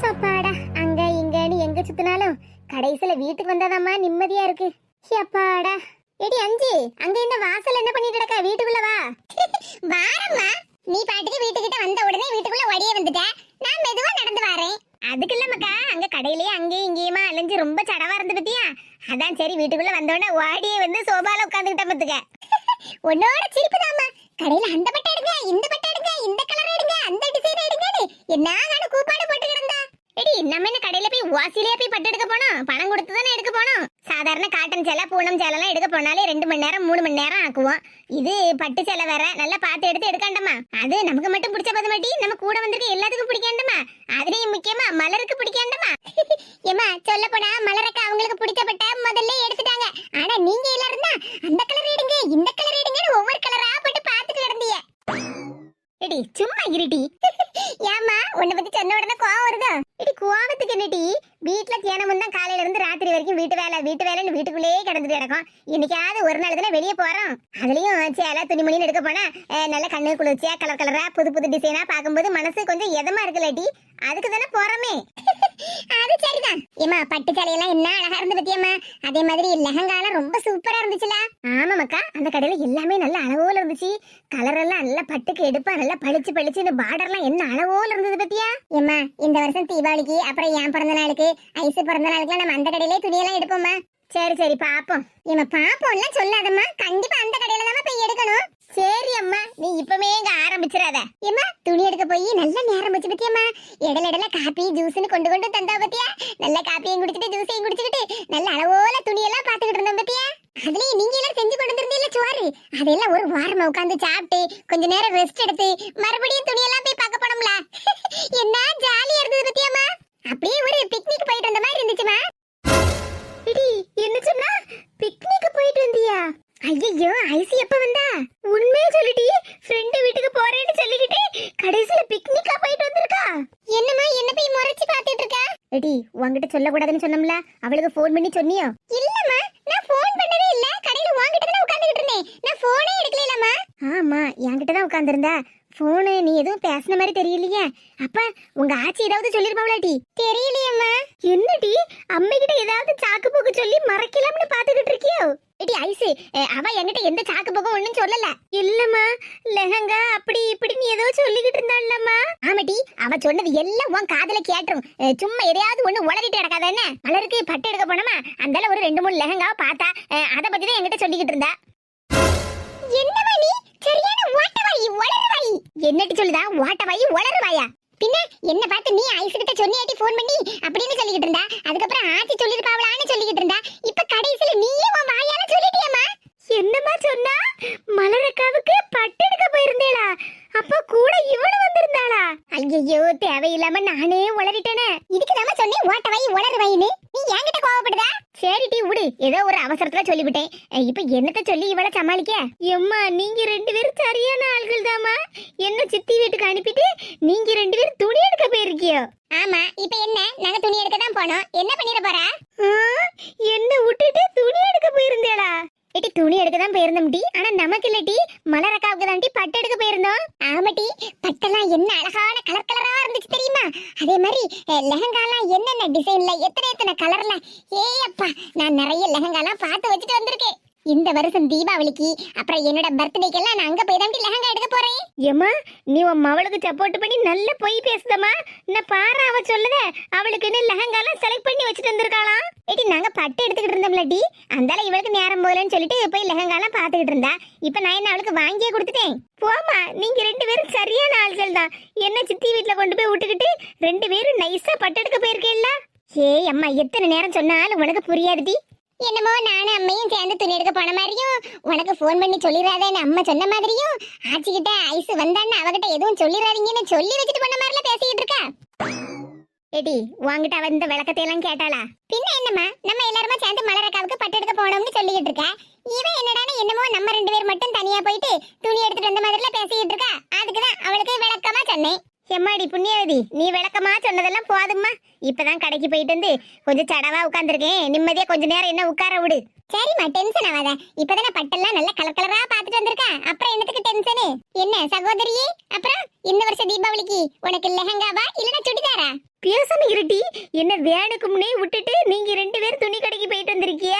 சப்பாடா அங்க இங்கன்னு எங்க சுத்தினாலும் கடைசியில வீட்டுக்கு வந்தாதாம்மா நிம்மதியா இருக்கு. அப்பாடா எடி அஞ்சு அங்க இந்த வாசல் என்ன பண்ணிட்டு இருக்க வீட்டுக்குள்ள வா. வாரம்மா. நீ பாட்டுக்கு வீட்டுக்கிட்ட வந்த உடனே வீட்டுக்குள்ள ஒடியே வந்துட்ட. நான் மெதுவா நடந்து வரேன். அதுக்கு இல்ல அங்க கடையிலேயே அங்கேயும் இங்கேயுமா அலைஞ்சு ரொம்ப சடவா இருந்து பத்தியா? அதான் சரி வீட்டுக்குள்ள வந்தோடனே ஓடியே வந்து சோபால உட்காந்துக்கிட்ட பத்துக்க. உன்னோட சிரிப்புதாம்மா. கடையில அந்த பட்டை எடுங்க இந்த பட்டை எடுங்க இந்த கலர் எடுங்க அந்த டிசைன் எடுங்கன்னு என்ன நானும் கூப்பாடு போட்டு கிடந்தா எடி நம்ம என்ன கடையில போய் வாசிலேயே போய் பட்டு எடுக்க போனோம்? பணம் கொடுத்து தானே எடுக்க போனோம்? சாதாரண காட்டன் சேலை பூனம் சேலைலாம் எடுக்க போனாலே ரெண்டு மணி நேரம் மூணு மணி நேரம் ஆக்குவோம். இது பட்டு சேலை வேற நல்லா பார்த்து எடுத்து எடுக்காண்டமா? அது நமக்கு மட்டும் பிடிச்ச பது மாட்டி நம்ம கூட வந்திருக்க எல்லாத்துக்கும் பிடிக்காண்டமா? அதுலயும் முக்கியமா மலருக்கு பிடிக்காண்டமா? ஏமா சொல்ல போனா மலருக்கு அவங்களுக்கு பிடிச்சப்பட்ட முதல்ல எடுத்துட்டாங்க ஆனா நீங்க எல்லாரும் தான் அந்த கலர் எடுங்க இந்த கலர் எடுங்கன்னு ஒவ்வொரு கலரா போட்டு பார்த்துட்டு கிடந்தீங்க எடி சும்மா இருடி ஏமா உன்னை பத்தி சொன்ன உடனே கோவம் வருதா இடி கோவத்துக்கு என்னடி வீட்டுல தியானமும் தான் காலையில இருந்து ராத்திரி வரைக்கும் வீட்டு வேலை வீட்டு வேலைன்னு வீட்டுக்குள்ளேயே கிடந்துட்டு கிடக்கும் இன்னைக்காவது ஒரு நாள் தானே வெளியே போறோம் அதுலயும் சேலை துணிமணின்னு எடுக்க போனா அஹ், நல்ல கலர் கலரா புது புது டிசைனா பார்க்கும்போது மனசு கொஞ்சம் எதமா இருக்குல்லடி. அதுக்கு தானே போறோமே. அது சரிதான். ஏமா பட்டு சேலையெல்லாம் என்ன அழகா இருந்து பத்தியம்மா? அதே மாதிரி லெஹங்காலாம் ரொம்ப சூப்பரா இருந்துச்சுல. ஆமா மக்கா அந்த கடையில எல்லாமே நல்ல அளவோல இருந்துச்சு. கலர் எல்லாம் நல்லா பட்டுக்கு எடுப்பா நல்லா பளிச்சு பளிச்சு இந்த பார்டர்லாம் என்ன அளவோல இருந்தது பத்தியா? ஏமா இந்த வருஷம் தீபாவளிக்கு அப்புறம் என் பிறந்த நாளுக்கு ஐசு பிறந்த நாளுக்கு நம்ம அந்த கடையிலே துணியெல்லாம் எடுப்போம்மா. சரி சரி பாப்போம். ஏமா பாப்போம்லாம் சொல்லாதம்மா. கண்டிப்பா அந்த கடையில தான் போய் எடுக்கணும். சரி அம்மா. நீ இப்பவே இங்க ஆரம்பிச்சிடாத. ஏமா துணி எடுக்க போய் நல்ல நேரம் வச்சு பத்தியம்மா? இடல இடல காப்பி ஜூஸ்னு கொண்டு கொண்டு தந்தா பத்தியா? நல்ல காப்பியும் குடிச்சிட்டு ஜூஸையும் குடிச்சிட்டு நல்ல அளவோல துணியெல்லாம் பாத்துக்கிட்டு இருந்தோம் பத்தியா? அதுலயும் நீங்க எல்லாம் செஞ்சு கொண்டு வந்திருந்தீல்ல சோறு அதெல்லாம் ஒரு வாரமா உட்காந்து சாப்பிட்டு கொஞ்ச நேரம் ரெஸ்ட் எடுத்து மறுபடியும் துணியெல்லாம் போய் பார்க்க போனோம்ல. என்ன ஜாலியா இருந்தது பத்தியாமா அப்படியே ஒரு பிக்னிக் போயிட்டு வந்த மாதிரி இருந்துச்சுமா இடி என்ன சொன்னா? பிக்னிக் போயிட்டு வந்தியா? ஐயோ ஐசி எப்ப வந்தா? உண்மையே சொல்லிட்டி ஃப்ரெண்டு வீட்டுக்கு போறேன்னு சொல்லிக்கிட்டு கடைசில பிக்னிக்கா போயிட்டு வந்திருக்கா? என்னம்மா என்ன போய் முறைச்சு பாத்துட்டு இருக்கா? எடி உன்கிட்ட சொல்ல கூடாதுன்னு சொன்னோம்ல அவளுக்கு ஃபோன் பண்ணி சொன்னியோ? இல்லம்மா நான் ஃபோன் பண்ணவே இல்ல. கடையில வாங்கிட்டு தான் உட்கார்ந்துட்டு இருந்தேன். நான் ஃபோனே எடுக்கலமா ஆமா என்கிட்ட தான் உட்கார்ந்திருந்தா. போனு நீ எதுவும் பேசின மாதிரி தெரியலையே. அப்ப உங்க ஆச்சி ஏதாவது சொல்லிருப்பாவளாட்டி தெரியலையம்மா. என்னடி அம்மை கிட்ட ஏதாவது சாக்கு போக்கு சொல்லி மறைக்கலாம்னு பாத்துக்கிட்டு இருக்கியோ? எடி ஐசு அவ என்கிட்ட எந்த சாக்கு போக்கும் ஒண்ணும் சொல்லல. இல்லம்மா லெஹங்கா அப்படி இப்படின்னு ஏதோ சொல்லிக்கிட்டு இருந்தாள்லம்மா ஆமாடி அவ சொன்னது எல்லாம் உன் காதுல கேட்டுரும். சும்மா எதையாவது ஒண்ணு உளறிட்டு கிடக்காத என்ன? மலருக்கு பட்டு எடுக்க போனோமா? அந்தால ஒரு ரெண்டு மூணு லெஹங்காவை பார்த்தா அத பத்தி தான் என்கிட்ட சொல்லிக்கிட்டு இருந்தா. என்னமா நீ? சரியான ஓட்டவாயி உளறுவாயி என்னட்டு சொல்லுதா? ஓட்டவாயி உளறுவாயா பின்ன என்ன பார்த்து நீ ஐஸ் கிட்ட சொன்னியாட்டி ஃபோன் பண்ணி அப்படின்னு சொல்லிக்கிட்டு இருந்தா? அதுக்கப்புறம் ஆச்சி சொல்லிருப்பாவளான்னு சொல்லிக்கிட்டு இருந்தா? இப்ப கடைசியில நீயே உன் வாயால சொல்லிட்டியம்மா? என்னம்மா சொன்னா? மலரக்காவுக்கு பட்டு எடுக்க போயிருந்தேளா. அப்ப கூட இவளு வந்திருந்தாளா? ஐயோ தேவையில்லாம நானே உளறிட்டேனே. இதுக்கு நாம சொன்னேன் ஓட்டவாயி உளறுவாயின்னு நீ என்கிட்ட கோவப்படுதா? சரி டி விடு. ஏதோ ஒரு அவசரத்துல சொல்லிவிட்டேன். இப்ப என்னத்த சொல்லி இவளை சமாளிக்க எம்மா நீங்க ரெண்டு பேரும் சரியான ஆள்கள் தாமா என்ன சித்தி வீட்டுக்கு அனுப்பிட்டு நீங்க ரெண்டு பேரும் துணி எடுக்க போயிருக்கியோ ஆமா இப்ப என்ன நாங்க துணி எடுக்க தான் போனோம் என்ன பண்ணிட போறா என்ன விட்டுட்டு துணி எடுக்க போயிருந்தேடா ஏட்டி துணி எடுக்க தான் போயிருந்தோம் டி ஆனா நமக்கு இல்ல டி மலரக்காவுக்கு தான் டி பட்டு எடுக்க போயிருந்தோம் ஆமா டி பட்டெல்லாம் என்ன அழகான கலர் கலரா இருந்துச்சு தெரியுமா அதே மாதிரி லெஹங்காலாம் என்னென்ன டிசைன்ல எத்தனை எத்தனை கலர்ல ஏப்பா அப்பா நான் நிறைய லெஹங்காலாம் பார்த்து வச்சுட்டு வந்திருக்கேன். இந்த வருஷம் தீபாவளிக்கு அப்புறம் என்னோட பர்த்டேக்கெல்லாம் நான் அங்க போய் தான் லெஹங்கா எடுக்க போறேன். ஏமா நீ உன் மவளுக்கு சப்போர்ட் பண்ணி நல்ல பொய் பேசுதமா நான் பாரு அவ சொல்லுத அவளுக்கு என்ன லெஹங்காலாம் செலக்ட் பண்ணி வச்சுட்டு வந்திருக்காளாம். ஏடி நாங்க பட்டு எடுத்துக்கிட்டு இருந்தோம்ல டி? அந்தால இவளுக்கு நேரம் போகலன்னு சொல்லிட்டு போய் லெஹங்காலாம் பார்த்துக்கிட்டு இருந்தா. இப்ப நான் என்ன அவளுக்கு வாங்கியே கொடுத்துட்டேன்? போமா நீங்க ரெண்டு பேரும் சரியான ஆள்கள் தான். என்ன சித்தி வீட்டுல கொண்டு போய் விட்டுக்கிட்டு ரெண்டு பேரும் நைஸா பட்டு எடுக்க போயிருக்கேல்ல? ஏய் அம்மா எத்தனை நேரம் சொன்னாலும் உனக்கு புரியாதுடி என்னமோ நானும் அம்மையும் சேர்ந்து துணி எடுக்க போன மாதிரியும் உனக்கு ஃபோன் பண்ணி சொல்லிடாதேன்னு அம்மா சொன்ன மாதிரியும் ஆச்சிக்கிட்ட ஐஸ் வந்தான்னு அவகிட்ட எதுவும் சொல்லிடாதீங்கன்னு சொல்லி வச்சுட்டு போன மாதிரிலாம் பேசிக்கிட்டு இருக்கா? ஏடி உங்ககிட்ட அவ இந்த விளக்கத்தை எல்லாம் கேட்டாளா? பின்ன என்னம்மா நம்ம எல்லாருமே சேர்ந்து மலரக்காவுக்கு பட்டு எடுக்க போனோம்னு சொல்லிக்கிட்டு இருக்கா? இவன் என்னடானா என்னமோ நம்ம ரெண்டு பேர் மட்டும் தனியா போயிட்டு துணி எடுத்துட்டு வந்த மாதிரிலாம் பேசிக்கிட்டு இருக்கா? அதுக்குதான் அவளுக்கு விளக்கமா சொன்னேன். எம்மாடி புண்ணியவதி நீ விளக்கமா சொன்னதெல்லாம் போதும்மா. இப்பதான் கடைக்கு போயிட்டு வந்து கொஞ்சம் சடவா உட்காந்துருக்கேன் நிம்மதியா கொஞ்ச நேரம் என்ன உட்கார விடு. சரிம்மா டென்ஷன் ஆகாத இப்பதானே பட்டெல்லாம் நல்ல கலர் கலரா பாத்துட்டு வந்திருக்கேன் அப்புறம் என்னத்துக்கு டென்ஷனு என்ன சகோதரியே அப்புறம் இந்த வருஷம் தீபாவளிக்கு உனக்கு லெஹங்காவா இல்லனா சுடிதாரா? பேசாம இருட்டி என்ன வேணுக்கு முன்னே விட்டுட்டு நீங்க ரெண்டு பேரும் துணி கடைக்கு போயிட்டு வந்திருக்கிய?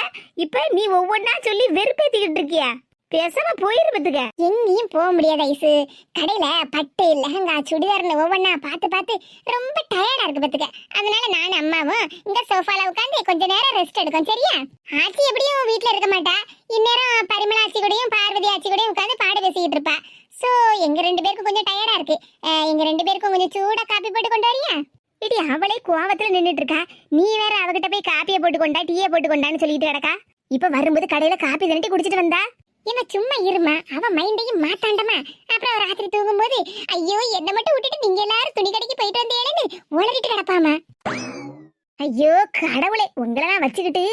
இப்ப நீ ஒவ்வொன்னா சொல்லி வெறுப்பேத்திக்கிட்டு இருக்கியா? பேசாம போயிருப்பதுங்க எங்கேயும் போக முடியாது ஐசு. கடையில பட்டு லெஹங்கா சுடிதார்னு ஒவ்வொன்னா பார்த்து பார்த்து ரொம்ப டயர்டா இருக்கு பத்துக்க. அதனால நானும் அம்மாவும் இந்த சோஃபால உட்காந்து கொஞ்ச நேரம் ரெஸ்ட் எடுக்கும் சரியா? ஆச்சி எப்படியும் வீட்ல இருக்க மாட்டா. இந்நேரம் பரிமள ஆச்சி கூடயும் பார்வதி ஆச்சி கூடயும் உட்காந்து பாட பேசிக்கிட்டு இருப்பா. சோ எங்க ரெண்டு பேருக்கும் கொஞ்சம் டயர்டா இருக்கு. எங்க ரெண்டு பேருக்கும் கொஞ்சம் சூடா காப்பி போட்டு கொண்டு வரியா இடி அவளே கோவத்துல நின்னுட்டு இருக்கா. நீ வேற அவகிட்ட போய் காப்பியை போட்டு கொண்டா டீயை போட்டு கொண்டான்னு சொல்லிட்டு கிடக்கா. இப்ப வரும்போது கடையில காப்பி தண்டி குடிச்சிட்டு வந்தா? என்ன சும்மா இருமா? அவன் மைண்டையும் மாத்தாண்டமா அப்புறம் ராத்திரி தூங்கும்போது ஐயோ என்ன மட்டும் விட்டுட்டு நீங்க எல்லாரும் துணி கடைக்கு போயிட்டு வந்தேன்னு உளறிட்டு கிடப்பாமா? ஐயோ கடவுளே உங்களெல்லாம் வச்சுக்கிட்டு.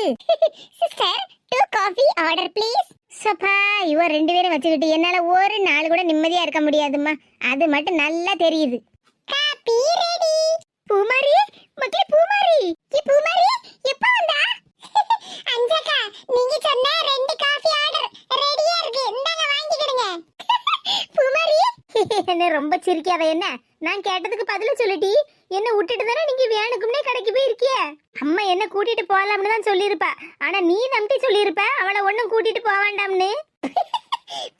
Sister two coffee order please சப்பா இவ ரெண்டு பேரும் வச்சுக்கிட்டு என்னால ஒரு நாள் கூட நிம்மதியா இருக்க முடியாதும்மா. அது மட்டும் நல்லா தெரியுது. காபி ரெடி பூமாரி மக்களே பூமாரி ஏ பூமாரி எப்ப வந்தா அஞ்சக்கா நீங்க சொன்ன ரெண்டு காஃபி ஆர்டர் ரெடியா இருக்கு இந்தாங்க வாங்கிக்கிடுங்க பூமாரி என்ன ரொம்ப சிரிக்காத என்ன? நான் கேட்டதுக்கு பதில சொல்லிட்டி என்ன விட்டுட்டு தானே நீங்க வேணுக்கும்னே கடைக்கு போயிருக்கிய? அம்மா என்ன கூட்டிட்டு போலாம்னு தான் சொல்லியிருப்பா. ஆனா நீ நம்பி சொல்லியிருப்ப அவளை ஒண்ணும் கூட்டிட்டு போக வேண்டாம்னு.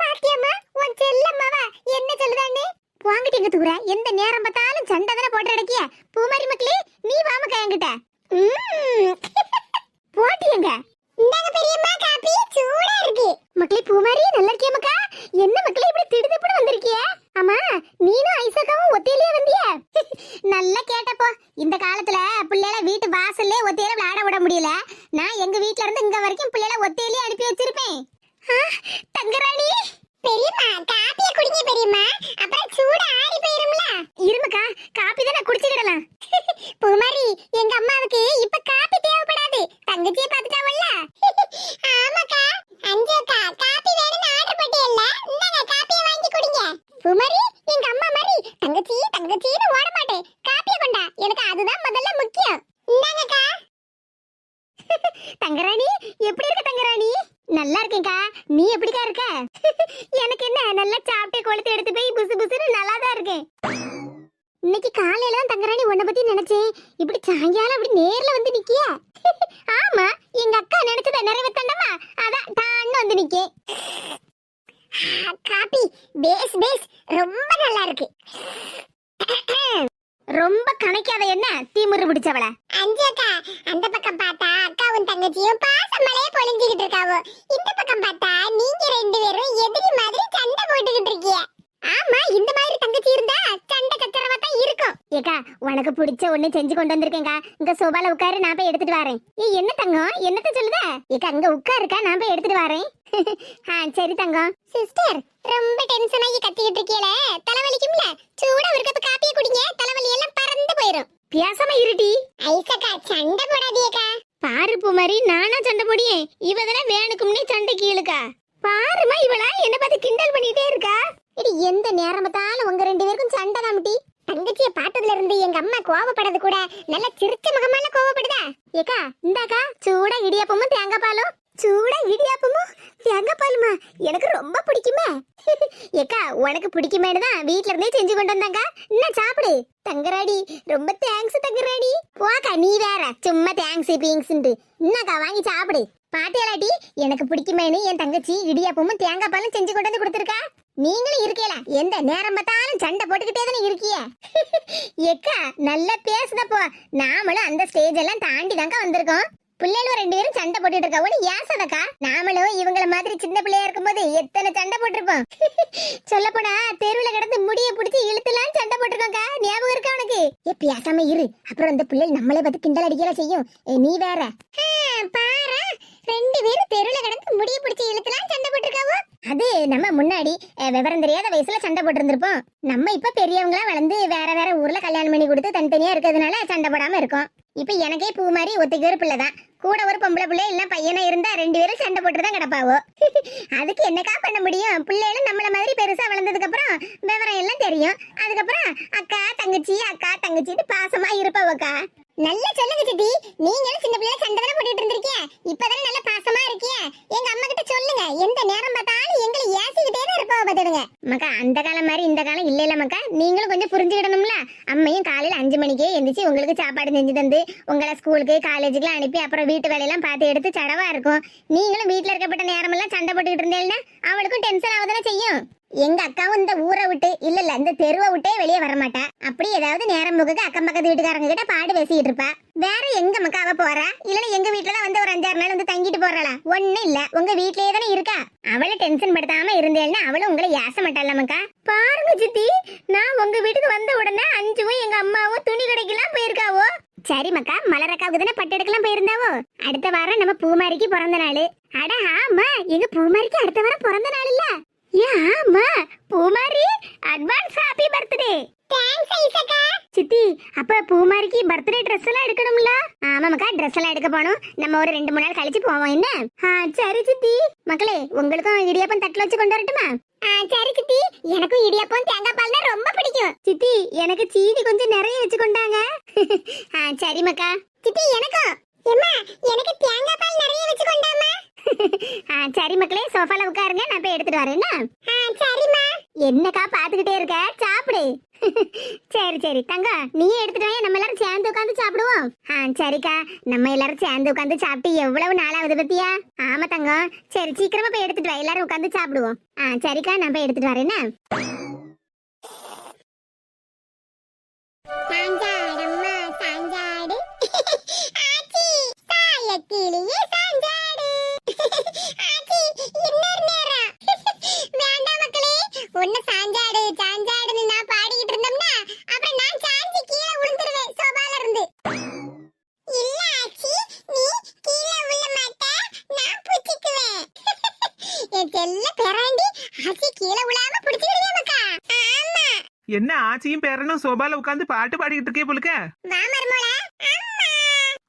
பாத்தியம்மா உன் செல்லம்மாவா? என்ன சொல்லுதான்னு? வாங்கிட்டீங்க தூர. எந்த நேரம் பார்த்தாலும் சண்டை தானே போட்டு அடக்கிய பூமாரி மக்களே நீ வாமக்கா என்கிட்ட. போட்டியங்க. இந்தாங்க பெரியம்மா காப்பி. சூடா இருக்கு. மக்களே பூமாரி நல்லா இருக்கியா மக்கா என்ன மக்களே இப்படி திடுதிப்புன்னு வந்திருக்கியே? ஆமா நீனும் ஐசக்காவும் ஒத்தையிலே வந்திய. நல்லா கேட்டப்போ இந்த காலத்துல பிள்ளைல வீட்டு வாசல்லே ஒத்தையில விளையாட விட முடியல. நான் எங்க வீட்ல இருந்து இங்க வரைக்கும் பிள்ளைல ஒத்தையிலே அனுப்பி வச்சிருப்பேன். தங்கராணி. பெரியம்மா காப்பிய குடிங்க பெரியம்மா. அப்புறம் சூடா ஆறி போயிரும்ல. இருமக்கா காப்பி தானே குடிச்சிடலாம் பூமாரி எங்க அம்மாவுக்கு இப்ப காப்பி தேவைப்படாது. தங்கச்சியை பார்த்துட்டாவல்ல. ஆமாக்கா அஞ்சக்கா காப்பி வேணும்னு ஆர்டர் பண்ணியல்ல இந்தாங்க காப்பியை வாங்கி குடிங்க. குமரி எங்க அம்மா மாதிரி தங்கச்சி தங்கச்சின்னு ஓட மாட்டேன் காப்பிய கொண்டா. எனக்கு அதுதான் முதல்ல முக்கியம். இந்தாங்கக்கா. தங்கராணி எப்படி இருக்க தங்கராணி? நல்லா இருக்கேன்க்கா. நீ எப்படிக்கா இருக்க? எனக்கு என்ன நல்லா சாப்பிட்டு கொளுத்து எடுத்து போய் புசு புசுன்னு நல்லா தான் இருக்கேன். இன்னைக்கு காலையில தான் தங்கராணி உன்னை பத்தி நினைச்சேன். இப்படி சாயங்காலம் அப்படி நேர்ல வந்து நிக்கிய? ஆமா எங்க அக்கா நினைச்சத நிறைவேத்தண்டமா அதான் டான்னு வந்து நிக்கேன். Coffee base base. ரொம்ப நல்லா இருக்கு ரொம்ப கணக்காத என்ன தீமுரு பிடிச்சவள? அஞ்சக்கா அந்த பக்கம் பார்த்தா அக்காவும் தங்கச்சியும் பாசமலையே பொழிஞ்சுக்கிட்டு இருக்காவோ. இந்த பக்கம் பார்த்தா நீங்க ரெண்டு பேரும் எதிரி மாதிரி சண்டை போட்டுக்கிட்டு இருக்கீங்க. ஆமா இந்த மாதிரி தங்கச்சி இருந்தா சண்டை சச்சரவா தான் இருக்கும். ஏக்கா உனக்கு பிடிச்ச ஒண்ணு செஞ்சு கொண்டு வந்திருக்கேன்க்கா. இங்க சோபால உட்காரு நான் போய் எடுத்துட்டு வரேன். ஏய் என்ன தங்கம்? என்னத்த சொல்லுத? ஏக்கா அங்க உட்காருக்கா நான் போய் எடுத்துட்டு வரேன். ஆ சரி தங்கம். சிஸ்டர் ரொம்ப டென்ஷன் ஆகி கத்திக்கிட்டு இருக்கீல தலைவலிக்கும்ல? சூடா ஒரு கப் காப்பியை குடிங்க. தலைவலி எல்லாம் பறந்து போயிடும் பேசாம இருடி. ஐசக்கா சண்டை போடாதீக்கா பாரு பூமாரி நானா சண்டை போடியேன் இவ தானே வேணுக்கும்னே சண்டை கீழுக்கா. பாருமா இவளா? என்ன பார்த்து கிண்டல் பண்ணிட்டே இருக்கா? இது எந்த நேரம் பார்த்தாலும் உங்க ரெண்டு பேருக்கும் சண்டை தாமட்டி தங்கச்சிய பார்த்ததுல இருந்து எங்க அம்மா கோவப்படுறது கூட நல்ல சிரிச்ச முகமால கோவப்படுதா? ஏக்கா இந்தாக்கா சூடா இடியாப்பமும் தேங்காய் பாலும். சூடா இடியாப்பமும் தேங்காய் பாலுமா? எனக்கு ரொம்ப பிடிக்குமே. ஏக்கா உனக்கு பிடிக்குமேனு தான் வீட்ல இருந்தே செஞ்சு கொண்டு வந்தாங்க இன்னும் சாப்பிடு. தங்கராடி ரொம்ப தேங்க்ஸ் தங்கராடி போக்கா நீ வேற. சும்மா தேங்க்ஸ் பீங்ஸ்ன்ட்டு இன்னக்கா வாங்கி சாப்பிடு. பாத்தியாலாட்டி எனக்கு பிடிக்குமேனு என் தங்கச்சி இடியாப்பமும் தேங்காய் பாலும் செஞ்சு கொண்டு வந்து கொடுத்துருக்கா. நீங்களும் இருக்கல எந்த நேரம் பார்த்தாலும் சண்டை போட்டுக்கிட்டே தானே இருக்கிய? ஏக்கா நல்லா பேசுதப்போ. நாமளும் அந்த ஸ்டேஜ் எல்லாம் தாண்டி தாங்க வந்திருக்கோம். பிள்ளைகளும் ரெண்டு பேரும் சண்டை போட்டுட்டு இருக்கா. ஒண்ணு ஏசதக்கா? நாமளும் இவங்கள மாதிரி சின்ன பிள்ளையா இருக்கும்போது எத்தனை சண்டை போட்டிருப்போம்? சொல்ல போனா தெருவுல கிடந்து முடிய பிடிச்சி இழுத்துலாம் சண்டை போட்டிருக்கோம்க்கா. ஞாபகம் இருக்கா உனக்கு? ஏ பேசாம இரு. அப்புறம் அந்த பிள்ளைகள் நம்மளே பார்த்து கிண்டல் அடிக்கலாம் செய்யும். ஏ, நீ வேற. பாரு. ரெண்டு பேரும் தெருல கிடந்து முடிய பிடிச்சி இழுத்துலாம் சண்டை போட்டிருக்காவோ? அது நம்ம முன்னாடி அஹ், விவரம் தெரியாத வயசுல சண்டை போட்டிருந்திருப்போம். நம்ம இப்ப பெரியவங்களா வளர்ந்து வேற வேற ஊர்ல கல்யாணம் பண்ணி கொடுத்து தனித்தனியா இருக்கிறதுனால சண்டை போடாம இருக்கோம். இப்ப எனக்கே பூ மாதிரி ஒத்தைக்கு ஒரு பிள்ளை தான் கூட ஒரு பொம்பளை பிள்ளை இல்ல பையனா இருந்தா ரெண்டு பேரும் சண்டை போட்டு தான் கிடப்பாவோ? அதுக்கு என்னக்கா பண்ண முடியும்? பிள்ளைகளும் நம்மள மாதிரி பெருசா வளர்ந்ததுக்கு அப்புறம் விவரம் எல்லாம் தெரியும். அதுக்கப்புறம் அக்கா தங்கச்சி அக்கா தங்கச்சின்னு பாசமா இருப்பவக்கா. நல்லா சொல்லுங்க சித்தி. நீங்களும் சின்ன பிள்ளைய சண்டை தானே போட்டுட்டு இருந்திருக்கீங்க? இப்பதானே நல்ல பாசமா இருக்கீங்க எங்க அம்மா கிட்ட சொல்லுங்க. எந்த நேரம் மக்கா அந்த காலம் மாதிரி இந்த காலம் இல்ல இல்ல மக்கா. நீங்களும் கொஞ்சம் புரிஞ்சுக்கிடணும்ல? அம்மையும் காலையில அஞ்சு மணிக்கே எந்திரிச்சு உங்களுக்கு சாப்பாடு செஞ்சு தந்து உங்களை ஸ்கூலுக்கு காலேஜுக்குலாம் அனுப்பி அப்புறம் வீட்டு வேலையெல்லாம் பார்த்து எடுத்து சடவா இருக்கும். நீங்களும் வீட்டுல இருக்கப்பட்ட நேரமெல்லாம் சண்டை போட்டுக்கிட்டு இருந்தேன்னா அவளுக்கும் டென்ஷன் ஆகுதானே செய்யும்? எங்க அக்காவும் இந்த ஊரை விட்டு இல்ல இல்ல இந்த தெருவை விட்டே வெளியே வரமாட்டா. அப்படி ஏதாவது நேரம் முகக்கு அக்கம் பக்கத்து வீட்டுக்காரங்க கிட்ட பாடு பேசிட்டு இருப்பா. வேற எங்க மக்காவ அவ போறா? இல்லனா எங்க வீட்டுலதான் வந்து ஒரு அஞ்சாறு நாள் வந்து தங்கிட்டு போறாளா? ஒண்ணும் இல்ல உங்க வீட்லயே தானே இருக்கா? அவளை டென்ஷன் படுத்தாம இருந்தேன்னா அவளும் உங்களை ஏச மாட்டாள் மக்கா பாருங்க சித்தி நான் உங்க வீட்டுக்கு வந்த உடனே அஞ்சுவும் எங்க அம்மாவும் துணி கடைக்கெல்லாம் போயிருக்காவோ? சரி மக்கா மலரக்காவுக்கு தானே பட்டு எடுக்கலாம் போயிருந்தாவோ? அடுத்த வாரம் நம்ம பூமாரிக்கு பிறந்த நாள். அட ஆமா எங்க பூமாரிக்கு அடுத்த வாரம் பிறந்த நாள் இல்ல? ஆமா. Poomari advance happy birthday thanks ஐசக்கா. சித்தி அப்ப பூமாரிக்கு பர்த்டே ட்ரெஸ் எல்லாம் எடுக்கணும்ல? ஆமாக்கா ட்ரெஸ் எல்லாம் எடுக்க போகணும். நம்ம ஒரு ரெண்டு மூணு நாள் கழிச்சு போவோம் என்ன? ஆ சரி சித்தி. மக்களே உங்களுக்கும் இடியாப்பம் தட்டுல வச்சு கொண்டு வரட்டுமா? ஆ சரி சித்தி. எனக்கும் இடியாப்பம் தேங்காய் பால் தான் ரொம்ப பிடிக்கும். சித்தி எனக்கு சீனி கொஞ்சம் நிறைய வச்சு கொண்டாங்க. ஆ சரி மக்கா. சித்தி எனக்கும். எனக்கு தேங்காய் பால் நிறைய வச்சு கொண்டாமா சரி மக்களே சோஃபால உட்காருங்க நான் போய் எடுத்துட்டு வரேன் சரிம்மா. என்னக்கா பாத்துக்கிட்டே இருக்க? சாப்பிடு. சரி சரி. தங்கம் நீயே எடுத்துட்டு வாங்க நம்ம எல்லாரும் சேர்ந்து உட்காந்து சாப்பிடுவோம். ஆ சரிக்கா. நம்ம எல்லாரும் சேர்ந்து உட்காந்து சாப்பிட்டு எவ்வளவு நாளாவது பத்தியா? ஆமா தங்கம் சரி சீக்கிரமா போய் எடுத்துட்டு வா. எல்லாரும் உட்காந்து சாப்பிடுவோம். ஆ சரிக்கா நான் போய் எடுத்துட்டு வரேன் சாஞ்சாடம்மா சாஞ்சாடு. ஆச்சி சாயக்கிளியே சாஞ்சாடு ஆச்சி இன்னொரு நேரம் வேண்டாம் மக்களே ஒண்ணு சாஞ்சாடு சாஞ்சாடுன்னு நான் பாடிக்கிட்டு இருந்தோம்னா அப்புறம் நான் சாஞ்சி கீழே விழுந்துருவேன் சோபால இருந்து. இல்ல ஆச்சி நீ கீழே விழ மாட்ட நான் பிடிச்சுக்குவேன். என் செல்ல பெறாண்டி ஆச்சி கீழே விழாம பிடிச்சுக்கிறியா மக்கா. ஆமா. என்ன ஆச்சியும் பேரனும் சோபால உட்காந்து பாட்டு பாடிக்கிட்டு இருக்கே போலுக்க? வா மருமோள. அம்மா.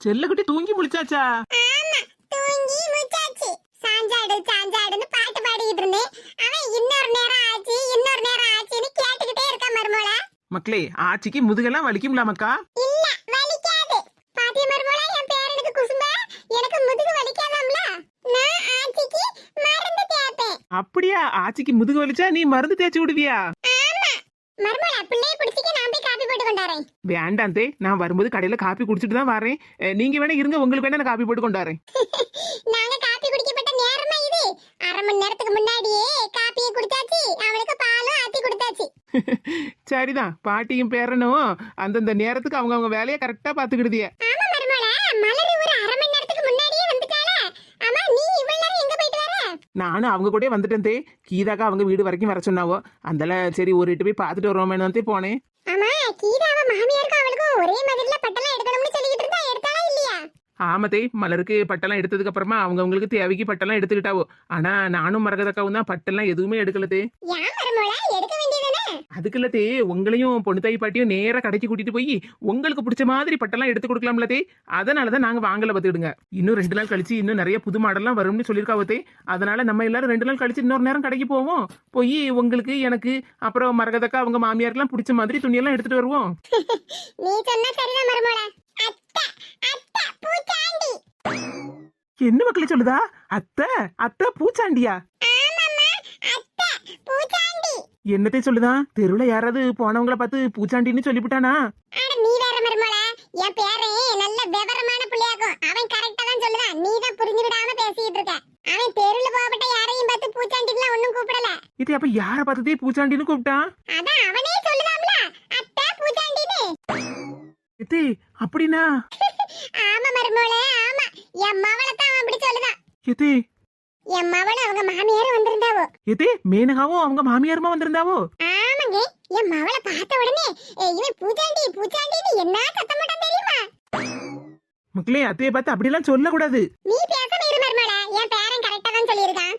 செல்லக்குட்டி தூங்கி முழிச்சாச்சா? ஆமா தூங்கி முச்சாச்சு சாஞ்சாடு சாஞ்சாடுன்னு பாட்டு பாடிக்கிட்டு இருந்தேன். அவன் இன்னொரு நேரம் ஆச்சு இன்னொரு நேரம் ஆச்சுன்னு கேட்டுக்கிட்டே இருக்கான் மருமோள. மக்களே ஆச்சிக்கு முதுகெல்லாம் வலிக்கும்லாமக்கா இல்ல வலிக்காது. பாத்திய மருமோள என் பேரனுக்கு குசும்ப. எனக்கு முதுகு வலிக்காதாம்ல. நான் ஆச்சிக்கு மருந்து தேய்ப்பேன். அப்படியா? ஆச்சிக்கு முதுகு வலிச்சா நீ மருந்து தேய்ச்சி விடுவியா? மருமோள பிள்ளைய பிடிச்சிக்க நான் போய் காப்பி போட்டு கொண்டாரேன் வேண்டாம் தே நான் வரும்போது கடையில காப்பி குடிச்சிட்டு தான் வரேன். நீங்க வேணா இருங்க உங்களுக்கு வேணா நான் காப்பி போட்டு கொண்டாரேன் நாங்க காப்பி குடிக்கப்பட்ட நேரமா இது அரை மணி நேரத்துக்கு முன்னாடியே காப்பியை குடிச்சாச்சு. அவனுக்கு பாலும் ஆத்தி கொடுத்தாச்சு. சரிதான் பாட்டியும் பேரனும் அந்தந்த நேரத்துக்கு அவங்க அவங்க வேலையை கரெக்டா பாத்துக்கிடுதிய ஆமா மருமோள மலர் ஒரு அரை மணி நேரத்துக்கு முன்னாடியே வந்துட்டாளே. ஆமா நீ இவ்வளவு நேரம் எங்க போயிட்டு வர? நானும் அவங்க கூட வந்துட்டேன் தே. கீதாக்கா அவங்க வீடு வரைக்கும் வர சொன்னாவோ. அந்தால சரி ஒரு இட்டு போய் வருவோமேனு வந்து போனேன். ஆமா கீதாவ மாமியாருக்கும் அவளுக்கும் ஒரே மாதிரில பட்டெல்லாம் எடுக்கணும்னு சொல்லிட்டு ஆமதே மலருக்கு பட்டெல்லாம் எடுத்ததுக்கு அப்புறமா அவங்க அவங்களுக்கு தேவைக்கு பட்டெல்லாம் எடுத்துக்கிட்டாவோ. ஆனா நானும் மரகதக்காவும் தான் பட்டெல்லாம் எதுவுமே எடுக்கலதே. ஏன் மருமோள எடுக்க வேண்டியதானே அதுக்குள்ள தே உங்களையும் பொண்ணு தாய் பாட்டியும் நேரா கடைக்கு கூட்டிட்டு போய் உங்களுக்கு பிடிச்ச மாதிரி பட்டெல்லாம் எடுத்து கொடுக்கலாம்ல தே அதனாலதான் நாங்க வாங்கல பார்த்துடுங்க இன்னும் ரெண்டு நாள் கழிச்சு இன்னும் நிறைய புது மாடல்லாம் வரும்னு சொல்லியிருக்காவோ தே அதனால நம்ம எல்லாரும் ரெண்டு நாள் கழிச்சு இன்னொரு நேரம் கடைக்கு போவோம். போய் உங்களுக்கு எனக்கு அப்புறம் மரகதக்கா அவங்க மாமியாருக்கெல்லாம் பிடிச்ச மாதிரி துணியெல்லாம் எடுத்துட்டு வருவோம். என்ன மக்களே சொல்லுதா? அத்தை அத்தை பூச்சாண்டியா? என்னத்தை சொல்லுதா? தெருவுல யாராவது போனவங்கள பார்த்து பூச்சாண்டின்னு சொல்லிவிட்டானா? நீ வேற மருமோள என் பேரே நல்ல விவரமான பிள்ளையாக்கும். அவன் கரெக்டா தான் சொல்லுதான் நீ தான் புரிஞ்சு விடாம பேசிட்டு இருக்க. அவன் தெருல போகப்பட்ட யாரையும் பார்த்து பூச்சாண்டிக்குலாம் ஒண்ணும் கூப்பிடல. இது அப்ப யார பார்த்ததே பூச்சாண்டின்னு கூப்பிட்டான்? அதான் அவனே சொல்லுதாம்ல. அத்தை பூச்சாண்டின்னு. எத்தே அப்படின்னா? ஆமா மருமோளே ஆமா. என் மவளை தான் அப்படி சொல்லுதான் எத்தே என் மவளும் அவங்க மாமியாரும் வந்திருந்தாவோ. எத்தே மேனகாவும் அவங்க மாமியாருமா வந்திருந்தாவோ? ஆமாங்க. என் மவளை பார்த்த உடனே "ஏய், இவன் பூச்சாண்டி பூச்சாண்டின்னு என்ன சத்தம் போட்டான் தெரியுமா? மக்களே அத்தையை பார்த்து அப்படியெல்லாம் சொல்லக்கூடாது. நீ பேசாம இரு மருமோளே என் பேரன் கரெக்டா தான் சொல்லியிருக்கான்.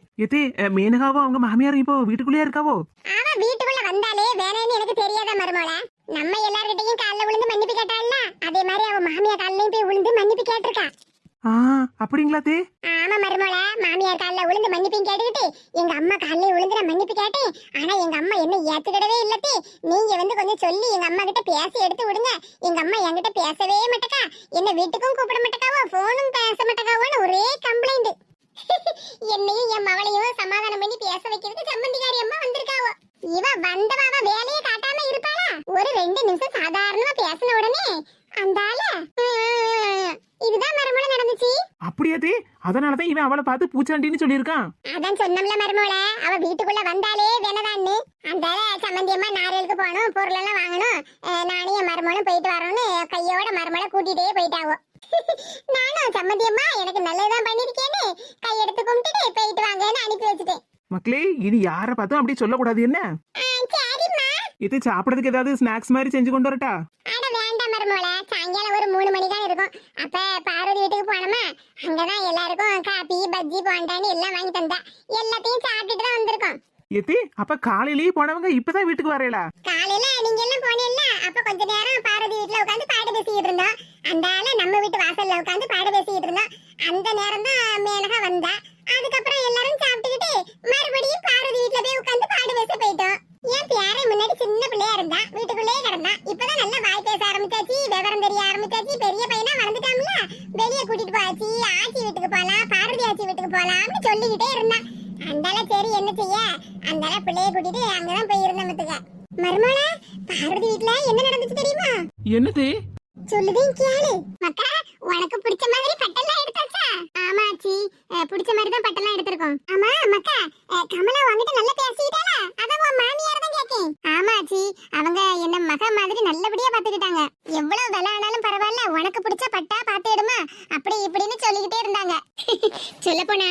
அஹ், மேனகாவும் அவங்க மாமியாரும் இப்போ வீட்டுக்குள்ளேயே இருக்காவோ? அவன் வீட்டுக்குள்ள வந்தாலே வேணேன்னு எனக்கு தெரியாத மருமோளே நம்ம எல்லார்கிட்டயும் கால்ல விழுந்து மன்னிப்பு கேட்டாள்ல அதே மாதிரி அவன் மாமியா கால்லையும் போய் விழுந்து மன்னிப்பு கேட்டிருக்கா. ஆ அப்படிங்களா தே? ஆமா மருமோள மாமியார் கால்ல விழுந்து மன்னிப்பையும் கேட்டுக்கிட்டு எங்க அம்மா கால்ல விழுந்து நான் மன்னிப்பு கேட்டேன். ஆனா எங்க அம்மா என்ன ஏத்துக்கிடவே இல்லத்தே நீங்க வந்து கொஞ்சம் சொல்லி எங்க அம்மா கிட்ட பேசி எடுத்து விடுங்க. எங்க அம்மா என்கிட்ட பேசவே மாட்டக்கா. என்ன வீட்டுக்கும் கூப்பிட மாட்டக்காவோ போனும் பேச மாட்டக்காவோன்னு ஒரே கம்ப்ளைண்ட் என்னையும் என் மவளையும் சமாதானம் பண்ணி பேச வைக்கிறதுக்கு சம்பந்திக்காரி அம்மா வந்திருக்காவோ. இவ வந்தவ அவ வேலையை காட்டாம இருப்பாளா? ஒரு ரெண்டு நிமிஷம் சாதாரணமா பேசின உடனே அந்த ஆளு "ம், இதுதான் மறுமுறை நடந்துச்சு? அப்படியா தே அதனாலதான் இவன் அவளை பார்த்து பூச்சாண்டின்னு சொல்லியிருக்கான். அதான் சொன்னோம்ல மருமோள அவ வீட்டுக்குள்ள வந்தாலே வேணதான்னு அந்த சம்பந்தியம்மா நாரியலுக்கு போகணும் பொருள் எல்லாம் வாங்கணும். நானும் என் மருமகளும் போயிட்டு வரோம்னு கையோட மருமகளை கூட்டிட்டே போயிட்டாவோ. நானும் சம்பந்தியம்மா எனக்கு நல்லதுதான் பண்ணிருக்கேன்னு கையெடுத்து கும்பிட்டுட்டு போயிட்டு வாங்கன்னு அனுப்பி வச்சுட்டேன். மக்களே இனி யாரை பார்த்தும் அப்படி சொல்லக்கூடாது என்ன? இது சாப்பிடறதுக்கு ஏதாவது ஸ்நாக்ஸ் மாதிரி செஞ்சு கொண்டு வரட்டா? அட வேண்டாம் மருமோள சாயங்காலம் ஒரு மூணு மணி தான் இருக்கும். அப்ப பார்வதி வீட்டுக்கு போனோமா? அங்கதான் எல்லாருக்கும் காபி பஜ்ஜி போண்டான்னு எல்லாம் வாங்கி தந்தா. எல்லாத்தையும் சாப்பிட்டுட்டு தான் வந்திருக்கோம். எத்தி அப்ப காலையிலேயே போனவங்க இப்பதான் வீட்டுக்கு வரையலா? காலையில நீங்க எல்லாம் போனீங்கல்ல அப்ப கொஞ்ச நேரம் பாரதி வீட்ல உட்காந்து பாட்டு பேசிக்கிட்டு இருந்தோம். அந்த ஆளு நம்ம வீட்டு வாசல்ல உட்காந்து பாட்டு பேசிக்கிட்டு இருந்தோம். அந்த நேரம் தான் மேனகா வந்தா அதுக்கப்புறம் எல்லாரும் சாப்பிட்டுக்கிட்டு மறுபடியும் பாரதி வீட்ல போய் உட்காந்து பாட்டு பேச போயிட்டோம் என் பேரை முன்னாடி சின்ன பிள்ளையா இருந்தா வீட்டுக்குள்ளேயே கிடந்தா இப்பதான் நல்லா வாய் பேச ஆரம்பிச்சாச்சு விவரம் தெரிய ஆரம்பிச்சாச்சு பெரிய பையனா வளர்ந்துட்டாம்ல வெளியே கூட்டிட்டு போயாச்சு ஆச்சி வீட்டுக்கு போலாம் பார்வதி ஆச்சி வீட்டுக்கு போலாம்னு சொல்லிக்கிட்டே இருந்தா அந்தால சரி என்ன செய்ய அந்தால பிள்ளைய கூட்டிட்டு அங்கதான் போய் இருந்தமத்துக்க மருமோள பார்வதி வீட்ல என்ன நடந்துச்சு தெரியுமா என்னது சொல்லுதேன் கேளு மக்கா உனக்கு பிடிச்ச மாதிரி பட்டெல்லாம் எடுத்தாச்சா ஆமா ஆச்சி அஹ், பிடிச்ச மாதிரி தான் பட்டெல்லாம் எடுத்திருக்கோம் ஆமா மக்கா அஹ், கமலா உன்கிட்ட நல்லா பேசிட்டாளா அதான் உன் மாமியார் தான் கேக்கேன் ஆமா ஆச்சி அவங்க என்ன மக மாதிரி நல்லபடியா பாத்துக்கிட்டாங்க எவ்வளவு விலை ஆனாலும் பரவாயில்ல உனக்கு பிடிச்ச பட்டா பாத்து எடுமா அப்படி இப்படின்னு சொல்லிக்கிட்டே இருந்தாங்க சொல்ல போனா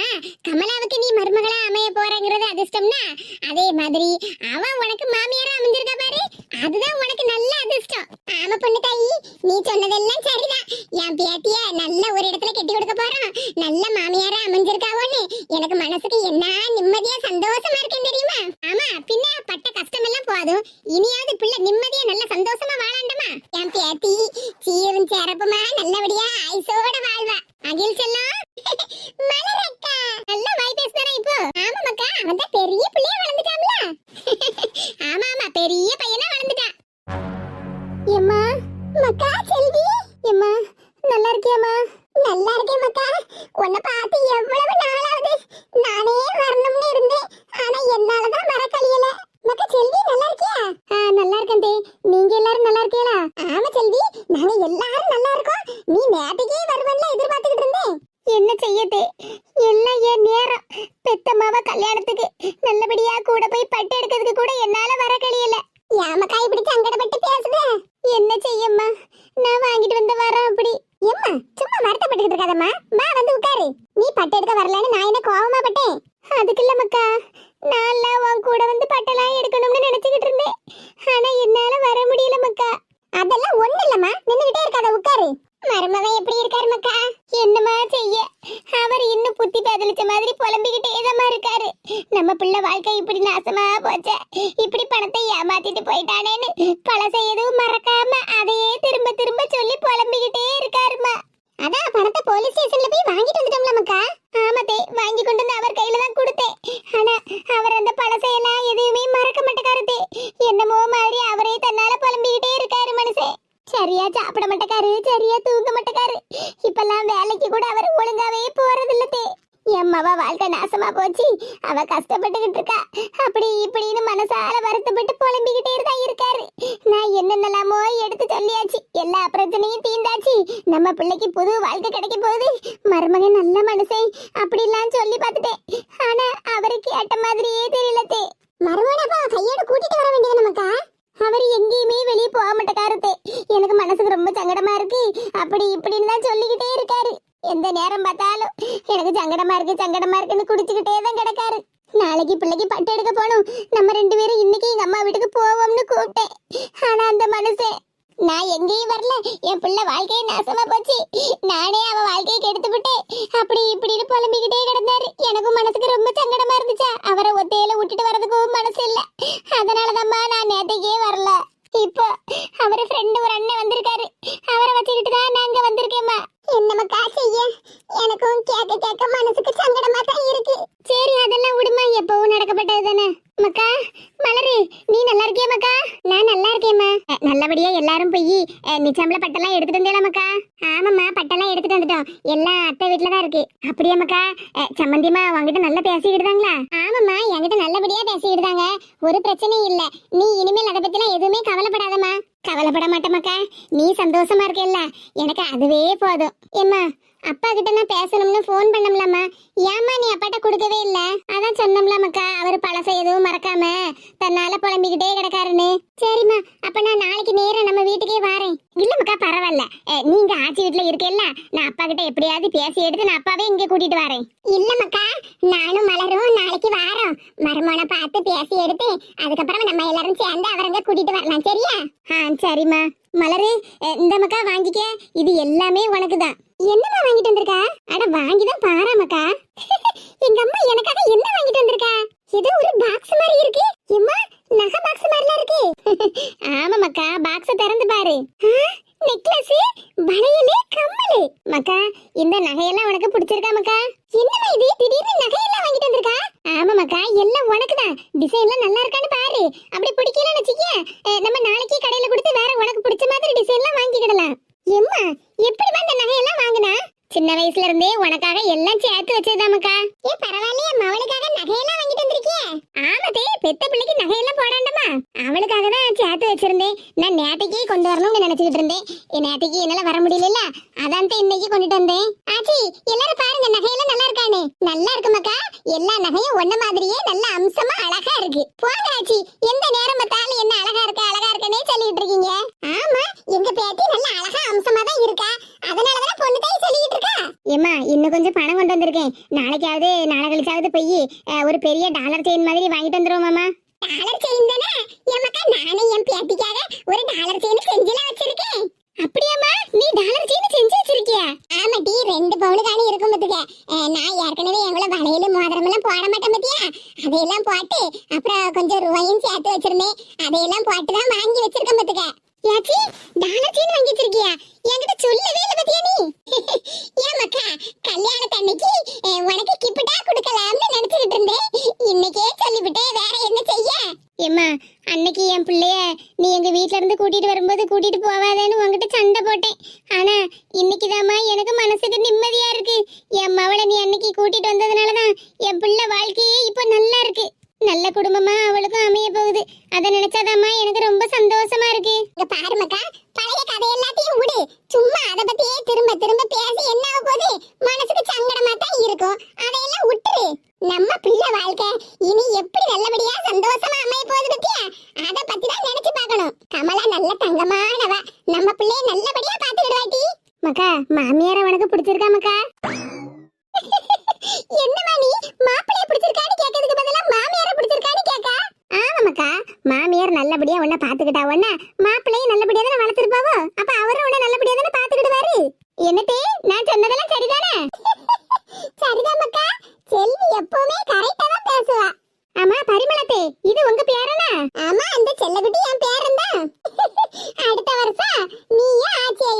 எம்மா நல்லா இருக்கியாம்மா. நல்லா இருக்கேன் மக்கா உன்னை பார்த்து எவ்வளவு நாளாவது நானே வரணும்னு இருந்தேன். ஆனா என்னால தான் வர கழியல. மக்கா செல்வி நல்லா இருக்கியா? ஆ நல்லா இருக்கேன் தே. நீங்க எல்லாரும் நல்லா இருக்கீங்களா? ஆமா செல்வி. நாங்க எல்லாரும் நல்லா இருக்கோம். நீ நேற்றுக்கே வருவன்ல எதிர்பார்த்துக்கிட்டு இருந்தேன். என்ன செய்யது எல்லாம் என் நேரம். பெத்தம்மாவை கல்யாணத்துக்கு நல்லபடியா கூட போய் பட்டு எடுக்கிறதுக்கு கூட என்னால வர கழியல. யாமக்கா இப்படி சங்கடப்பட்டு பேசுத? என்ன செய்யம்மா? நான் வாங்கிட்டு வந்த வரேன் அப்படி. எம்மா சும்மா வருத்தப்பட்டுக்கிட்டு இருக்காதம்மா. வா வந்து உட்காரு. நீ பட்டு எடுக்க வரலன்னு நான் என்ன கோவமா பட்டேன்? அதுக்கு இல்ல மக்கா நான் உன் கூட வந்து பட்டெல்லாம் எடுக்கணும்னு நினைச்சுக்கிட்டு இருந்தேன். ஆனா என்னால வர முடியல மக்கா அதெல்லாம் ஒண்ணு இல்லம்மா. நின்னுகிட்டே இருக்காத உட்காரு மருமகன் எப்படி இருக்காரு மக்கா என்னமா செய்ய அவர் இன்னும் புத்தி பதிலிச்ச மாதிரி புலம்பிக்கிட்டே தான் இருக்காரு நம்ம பிள்ளை வாழ்க்கை இப்படி நாசமா போச்சே இப்படி பணத்தை ஏமாத்திட்டு போயிட்டானேன்னு பழச எதுவும் மறக்காம அதையே திரும்ப திரும்ப சொல்லி புலம்பிக்கிட்டே இருக்காருமா அதான் பணத்தை போலீஸ் ஸ்டேஷன்ல போய் வாங்கிட்டு வந்துட்டோம்ல மக்கா ஆமாத்தே வாங்கி கொண்டு வந்து அவர் கையில தான் கொடுத்தேன் ஆனா அவர் அந்த பழசையெல்லாம் எதுவுமே மறக்க மாட்டேக்காருத்தே என்னமோ மாதிரி அவரே தன்னால புலம்பிக்கிட்டே இருக்காரு மனுஷன் சரியா சாப்பிட மாட்டேக்காரு சரியா தூங்க மாட்டேக்காரு இப்பெல்லாம் வேலைக்கு கூட அவர் ஒழுங்காவே போறது இல்லத்தே எம்மவ வாழ்க்கை நாசமா போச்சு அவ கஷ்டப்பட்டுக்கிட்டு இருக்கா அப்படி இப்படின்னு மனசால வருத்தப்பட்டு புலம்பிக்கிட்டே தான் இருக்காரு நான் என்னென்னலாமோ எடுத்து சொல்லியாச்சு எல்லா பிரச்சனையும் தீந்தாச்சு நம்ம பிள்ளைக்கு புது வாழ்க்கை கிடைக்க போகுது. மருமகன் நல்ல மனுஷன் அப்படிலாம் சொல்லி பார்த்துட்டேன். ஆனா அவருக்கு ஏட்ட மாதிரியே தெரியலத்தே. மருமகனப்பா கையோட கூட்டிட்டு வர வேண்டியது நமக்கா? அவர் எங்கேயுமே வெளியே போக மாட்டேக்காருத்தே. எனக்கு மனசுக்கு ரொம்ப சங்கடமா இருக்கு. அப்படி இப்படின்னு தான் சொல்லிக்கிட்டே இருக்காரு. எந்த நேரம் பார்த்தாலும் எனக்கு சங்கடமா இருக்கு சங்கடமா இருக்குன்னு குடிச்சுக்கிட்டே தான் கிடக்காரு. நாளைக்கு பிள்ளைக்கு பட்டு எடுக்க போகணும் நம்ம ரெண்டு பேரும் இன்னைக்கு எங்க அம்மா வீட்டுக்கு போவோம்னு கூப்பிட்டேன். ஆனா அந்த மனுஷன் நான் எங்கேயும் வரல. என் பிள்ளை வாழ்க்கையை நாசமா போச்சு. நானே அவ வாழ்க்கையை கெடுத்து விட்டேன். அப்படி இப்படின்னு புலம்பிக்கிட்டே கிடந்தாரு. எனக்கும் மனசுக்கு ரொம்ப சங்கடமா இருந்துச்சா? அவரை ஒத்தையில விட்டுட்டு வரதுக்கும் மனசு இல்ல. அதனாலதாம்மா நான் நேத்தைக்கே வரல. இப்போ அவர் ஃப்ரெண்டு ஒரு அண்ணன் வந்திருக்காரு. அவரை வச்சுக்கிட்டு தான் நாங்க வந்திருக்கேம்மா. என்னம்மா செய்ய? எனக்கும் கேட்க கேட்க மனசுக்கு சங்கடமா தான் இருக்கு சரி அதெல்லாம் விடுமா எப்பவும் நடக்கப்பட்டது தானே மக்கா மலரு நீ நல்லா இருக்கியா மக்கா நான் நல்லா இருக்கேம்மா அஹ், நல்லபடியா எல்லாரும் போய் நிச்சயம்ல பட்டெல்லாம் எடுத்துட்டு வந்தேலாம் மக்கா ஆமாம்மா பட்டெல்லாம் எடுத்துட்டு வந்துட்டோம் எல்லாம் அத்தை வீட்டுல தான் இருக்கு சம்மந்திமா மக்கா நல்லா பேசிக்கிட்டு உங்ககிட்ட நல்லா பேசிக்கிட்டுதாங்களா? ஆமாம்மா என்கிட்ட நல்லபடியா பேசிக்கிட்டுதாங்க. ஒரு பிரச்சனையும் இல்ல. நீ இனிமேல் அதை பத்திலாம் எதுவுமே கவலைப்படாதம்மா. கவலைப்பட மாட்டேமாக்கா நீ சந்தோஷமா இருக்கேல்ல. எனக்கு அதுவே போதும். ஏம்மா அப்பா கிட்ட நான் பேசணும்னு ஃபோன் பண்ணம்லம்மா. ஏம்மா நீ அப்பாட்ட கொடுக்கவே இல்ல? அதான் சொன்னோம்லம்மாக்கா அவர் பழச எதுவும் மறக்காம தன்னால புலம்பிக்கிட்டே கிடக்காருன்னு. சரிம்மா அப்ப நான் நாளைக்கு நேரம் நம்ம வீட்டுக்கே வரேன். இல்லம்மாக்கா பரவாயில்ல. நீங்க ஆச்சி வீட்டுல இருக்கேல்ல? நான் அப்பா கிட்ட எப்படியாவது பேசி எடுத்து நான் அப்பாவே இங்க கூட்டிட்டு வரேன். இல்லம்மாக்கா நானும் மலரும் நாளைக்கு வாரோம். மருமனை பார்த்து பேசி எடுத்து அதுக்கப்புறம் நம்ம எல்லாரும் சேர்ந்து அவரங்க கூட்டிட்டு வரலாம். சரியா? ஆ சரிம்மா. மலரு இந்த மக்கா வாங்கிக்க. இது எல்லாமே உனக்கு தான் என்னம்மா வாங்கிட்டு வந்திருக்கா? அட வாங்கி தான் பாராமக்கா எங்க அம்மா எனக்காக என்ன வாங்கிட்டு வந்திருக்கா? ஏதோ ஒரு பாக்ஸ் மாதிரி இருக்கு. எம்மா நகை பாக்ஸ் மாதிரிலாம் இருக்கு. ஆமாமாக்கா பாக்ஸ திறந்து பாரு. நெக்லஸ் வளையல் கம்மல். மக்கா இந்த நகையெல்லாம் உனக்கு பிடிச்சிருக்கா மக்கா? என்னமா இது? திடீர்னு நகையெல்லாம் வாங்கிட்டு வந்திருக்கா? ஆமா மக்கா எல்லாம் உனக்கு தான் டிசைன்லாம் நல்லா இருக்கான்னு பாரு. அப்படி பிடிக்கலன்னு வச்சுக்க நம்ம நாளைக்கு கடையில கொடுத்து வேற உனக்கு பிடிச்ச மாதிரி டிசைன்லாம் வாங்கிக்கிடலாம். எம்மா எப்படிமா இந்த நகையெல்லாம் வாங்கினா? சின்ன வயசுல இருந்தே உனக்காக எல்லாம் சேர்த்து வச்சதுதாமக்கா ஏ பரவாயில்லையே மவளுக்காக நகையெல்லாம் வாங்கிட்டு வந்திருக்கியே. ஆமாதே பெத்த பிள்ளைக்கு நகையெல்லாம் போடாண்டமா? அவளுக்காக தான் சேர்த்து வச்சிருந்தேன். நான் நேத்தைக்கே கொண்டு வரணும்னு நினைச்சுக்கிட்டு இருந்தேன். என் நேத்தைக்கு என்னால வர முடியல அதான் தான் இன்னைக்கு கொண்டுட்டு வந்தேன். ஆச்சி எல்லாரும் பாருங்க நகையெல்லாம் நல்லா இருக்கானே நல்லா இருக்குமாக்கா எல்லா நகையும் ஒண்ணு மாதிரியே நல்ல அம்சமா அழகா இருக்கு. போங்க ஆச்சி. எந்த நேரம் பார்த்தாலும் என்ன அழகா இருக்க அழகா இருக்கனே சொல்லிட்டு இருக்கீங்க. ஆமா எங்க பேத்தி நல்ல அழகா அம்சமா தான் இருக்கா. அதனாலதான் பொண்ணு தாய் சொல்லிட்டு இருக்கா? ஏமா இன்னும் கொஞ்சம் பணம் கொண்டு வந்திருக்கேன். நாளைக்காவது நாளை கழிச்சாவது போய் ஒரு பெரிய டாலர் செயின் மாதிரி வாங்கிட்டு வந்துருவோம் மாமா. டாலர் செயின் தானே? எமக்கா நானே என் பேத்திக்காக ஒரு டாலர் செயின் செஞ்சுலாம் வச்சிருக்கேன். அப்படியாம்மா நீ டாலர் செயின் செஞ்சு வச்சிருக்கியா ஆமாட்டி ரெண்டு பவுனு காணி இருக்கும் பத்துக்க அஹ், நான் ஏற்கனவே எவ்வளவு வளையல மோதிரம் எல்லாம் போட மாட்டேன் பத்தியா அதையெல்லாம் போட்டு அப்புறம் கொஞ்சம் ரூபாயும் சேர்த்து வச்சிருந்தேன் அதையெல்லாம் போட்டு தான் வாங்கி வச்சிருக்கேன் பத்துக்க யாச்சி டாலர் செயின் வாங்கி வச்சிருக்கியா என்கிட்ட சொல்லவே இல்லை பத்தியா நீ ஏன் மக்கா கல்யாணத்தன்னைக்கு அஹ், உனக்கு கிப்பிட்டா கொடுக்கலாம்னு நினைச்சுக்கிட்டு இருந்தேன் இன்னைக்கே சொல்லிவிட்டே வேற என்ன செய்ய ஏம்மா அன்னைக்கு என் பிள்ளைய நீ எங்க வீட்ல இருந்து கூட்டிட்டு வரும்போது கூட்டிட்டு போவாதேன்னு உன்கிட்ட சண்டை போட்டேன் ஆனா இன்னைக்குதாம்மா எனக்கு மனசுக்கு நிம்மதியா இருக்கு என் மவளை நீ அன்னைக்கு கூட்டிட்டு வந்ததுனாலதான் என் பிள்ளை வாழ்க்கையே இப்ப நல்லா இருக்கு நல்ல குடும்பமா அவளுக்கும் அமைய போகுது அத நினைச்சாதாம்மா எனக்கு ரொம்ப சந்தோஷமா இருக்கு இங்க பாருமக்கா பழைய கதை எல்லாத்தையும் விடு சும்மா அத பத்தியே திரும்ப திரும்ப பேசி என்ன ஆக போகுது மனசுக்கு சங்கடமா தான் இருக்கும் அதையெல்லாம் விட்டுரு நம்ம பிள்ளை வாழ்க்கை இனி எப்படி நல்லபடியா சந்தோஷமா அமைய போகுது பத்தியா அத பத்தி தான் நினைச்சு பார்க்கணும் கமலா நல்ல தங்கமானவ நம்ம பிள்ளைய நல்லபடியா பாத்து விடுவாட்டி மக்கா மாமியார உனக்கு பிடிச்சிருக்கா மக்கா என்னமா நீ மாப்பிள்ளைய பிடிச்சிருக்கான்னு கேட்கறதுக்கு பதிலா மாமியார பிடிச்சிருக்கான்னு கேட்கா ஆமாக்கா மாமியார் நல்லபடியா உன்னை பாத்துக்கிட்டா உன்ன மாப்பிள்ளையும் நல்லபடியா தானே வளர்த்துருப்பாவோ அப்ப அவரும் உன்னை நல்லபடியா தானே பாத்துக்கிடுவாரு என்னத்தே நான் சொன்னதெல்லாம் சரிதானே சரிதான் மக்கா செல்வி எப்பவுமே கரெக்டா தான் பேசுவா ஆமா பரிமளத்தே இது உங்க பேரனா ஆமா அந்த செல்லகுட்டி என் பேரன் தான் அடுத்த வருஷம்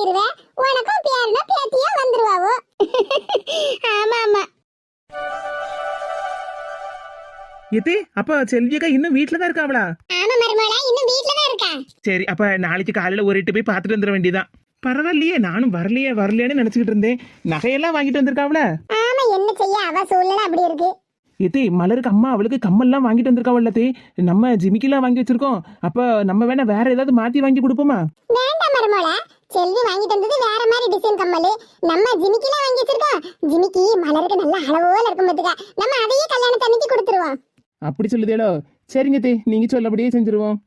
ஆயிருவ உனக்கும் பேரனா பேத்தியா வந்துருவாவோ? ஆமா ஆமா எத்தே அப்ப செல்வியக்கா இன்னும் வீட்டுல தான் இருக்காவளா ஆமா மருமகளா இன்னும் வீட்ல தான் இருக்கா? சரி அப்ப நாளைக்கு காலையில ஒரு எட்டு போய் பார்த்துட்டு வந்துட வேண்டியதான் பரவாயில்லையே நானும் வரலையே வரலையேன்னு நினைச்சுக்கிட்டு இருந்தேன். நகையெல்லாம் வாங்கிட்டு வந்திருக்காவல ஆமா என்ன செய்ய? அவ சூழ்நிலை அப்படி இருக்கு. எத்தே மலருக்கு அம்மா அவளுக்கு கம்மல்லாம் வாங்கிட்டு வந்திருக்காவல்லத்தே நம்ம ஜிமிக்கிலாம் வாங்கி வச்சிருக்கோம். அப்ப நம்ம வேணா வேற ஏதாவது மாத்தி வாங்கி கொடுப்போமா? வேண்டாம் மருமகளா செல்வி வாங்கி தந்தது வேற மாதிரி டிசைன் கம்மல். நம்ம ஜிமிக்கிலாம் வாங்கி வச்சிருக்கோம். ஜிமிக்கி மலருக்கு நல்ல அளவோல இருக்கும் பாத்துக்க. நம்ம அதையே கல்யாணத்தன்னைக்கு கொடுத்துருவோம். அப்படி சொல்லுதேடோ. சரிங்க தே நீங்க சொல்லபடியே செஞ்சிருவோம்.